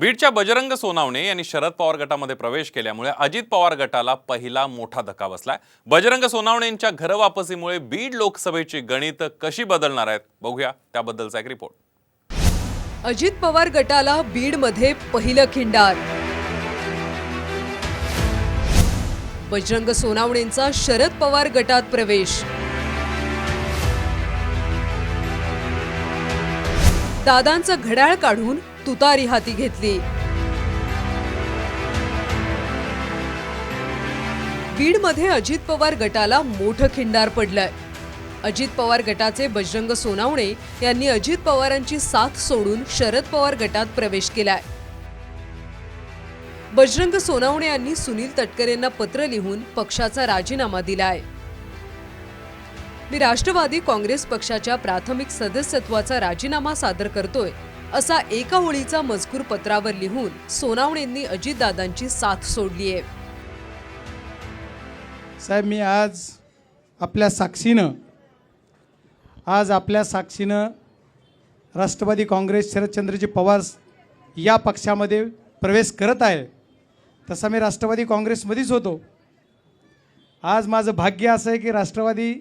बीडच्या बजरंग सोनावणे यांनी शरद पवार गटामध्ये प्रवेश केल्यामुळे अजित पवार गटाला पहिला मोठा धक्का बसलाय. बजरंग सोनावणेंच्या घरवापसीमुळे बीड लोकसभेची गणित कशी बदलणार आहेत? बघूया त्याबद्दलचा एक रिपोर्ट अजित पवार गटाला बीडमध्ये पहिलं खिंडार. बजरंग सोनावणेंचा शरद पवार गटात प्रवेश. दादांचं घड्याळ काढून तुतारी हाती घेतली. बीडमध्ये अजित पवार गटाला मोठं खिंडार पडलंय. अजित पवार गटाचे बजरंग सोनावणे यांनी अजित पवारांची साथ सोडून शरद पवार गटात प्रवेश केलाय. बजरंग सोनावणे यांनी सुनील तटकरेंना पत्र लिहून पक्षाचा राजीनामा दिलाय. मी राष्ट्रवादी काँग्रेस पक्षाच्या प्राथमिक सदस्यत्वाचा राजीनामा सादर करतोय. असा एका ओळीचा मजकूर पत्रावर लिहून सोनावणेंनी अजितदादांची साथ सोडली आहे. साहेब मी आज आपल्या साक्षीनं आज आपल्या साक्षीनं राष्ट्रवादी काँग्रेस शरदचंद्रजी पवार या पक्षामध्ये प्रवेश करत आहे. तसा मी राष्ट्रवादी काँग्रेसमध्येच होतो. आज माझं भाग्य असं आहे की राष्ट्रवादी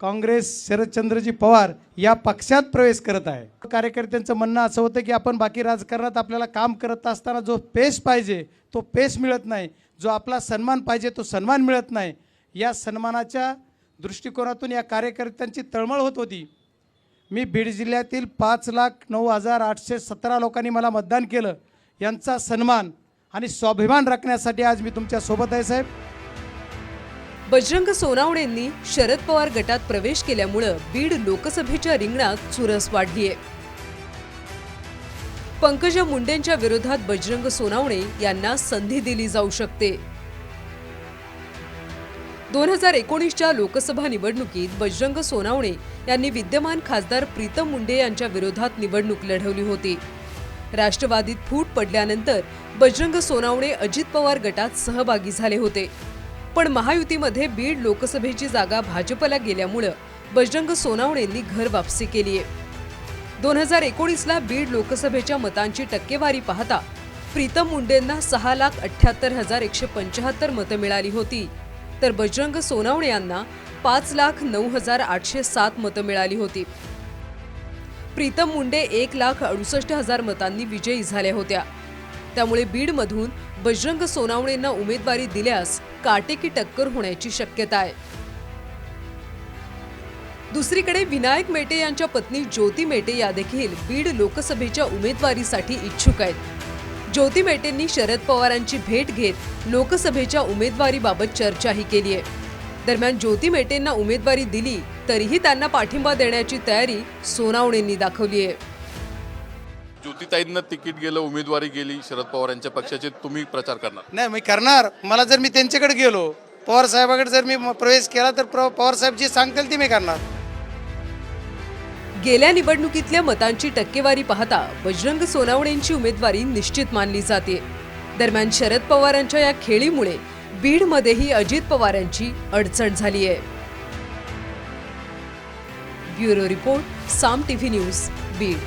काँग्रेस शरदचंद्रजी पवार या पक्षात प्रवेश करत आहे. कार्यकर्त्यांचं म्हणणं असं होतं की आपण बाकी राजकारणात आपल्याला काम करत असताना जो पेश पाहिजे तो पेश मिळत नाही. जो आपला सन्मान पाहिजे तो सन्मान मिळत नाही. या सन्मानाच्या दृष्टिकोनातून या कार्यकर्त्यांची तळमळ होत होती. मी बीड जिल्ह्यातील पाच लाख नऊ हजार आठशे सतरा लोकांनी मला मतदान केलं. यांचा सन्मान आणि स्वाभिमान राखण्यासाठी आज मी तुमच्यासोबत आहे साहेब. बजरंग सोनावणेंनी शरद पवार गटात प्रवेश केल्यामुळं बीड लोकसभेच्या रिंगणात चुरस वाढलीय. पंकजा मुंडेंच्या विरोधात बजरंग सोनावणे यांना संधी दिली जाऊ शकते. दोन हजार एकोणीसच्या लोकसभा निवडणुकीत बजरंग सोनावणे यांनी विद्यमान खासदार प्रीतम मुंडे यांच्या विरोधात निवडणूक लढवली होती. राष्ट्रवादीत फूट पडल्यानंतर बजरंग सोनावणे अजित पवार गटात सहभागी झाले होते. पण महायुतीमध्ये बीड लोकसभेची जागा भाजपला गेल्यामुळं बजरंग सोनावणेंनी घर वापसी केली आहे. दोन हजार एकोणीसला बीड लोकसभेच्या मतांची टक्केवारी पाहता प्रीतम मुंडेंना सहा लाख अठ्ठ्याहत्तर हजार एकशे पंच्याहत्तर मतं मिळाली होती. तर बजरंग सोनावणे यांना पाच लाख नऊ हजार आठशे सात मतं मिळाली होती. प्रीतम मुंडे एक लाख अडुसष्ट हजार मतांनी विजयी झाल्या होत्या. त्यामुळे बीडमधून बजरंग सोनावणेंना उमेदवारी दिल्यास काटेकी टक्कर होण्याची शक्यता आहे. दुसरीकडे विनायक मेटे यांच्या पत्नी ज्योती मेटे या देखील बीड लोकसभेच्या उमेदवारीसाठी इच्छुक आहेत. ज्योती मेटेंनी शरद पवारांची भेट घेत लोकसभेच्या उमेदवारीबाबत चर्चाही केली आहे. दरम्यान ज्योती मेटेंना उमेदवारी दिली तरीही त्यांना पाठिंबा देण्याची तयारी सोनावणेंनी दाखवली आहे. ज्योतिताईंना तिकीट गेलं उमेदवारी गेली शरद पवार यांच्या पक्षाचे तुम्ही प्रचार करणार? नाही मी करणार. मला जर मी त्यांच्याकडे गेलो पवार साहेबाकडे जर मी प्रवेश केला तर प्र- पवार साहेब जी सांगतील ती मी करणार. गेल्या निवडणुकीतल्या मतांची टक्केवारी पाहता बजरंग सोनावणेंची उमेदवारी निश्चित मानली जाते. दरम्यान शरद पवारांच्या या खेळीमुळे बीडमध्येही अजित पवारांची अडचण झाली आहे. Bureau report Saam TV news Beed.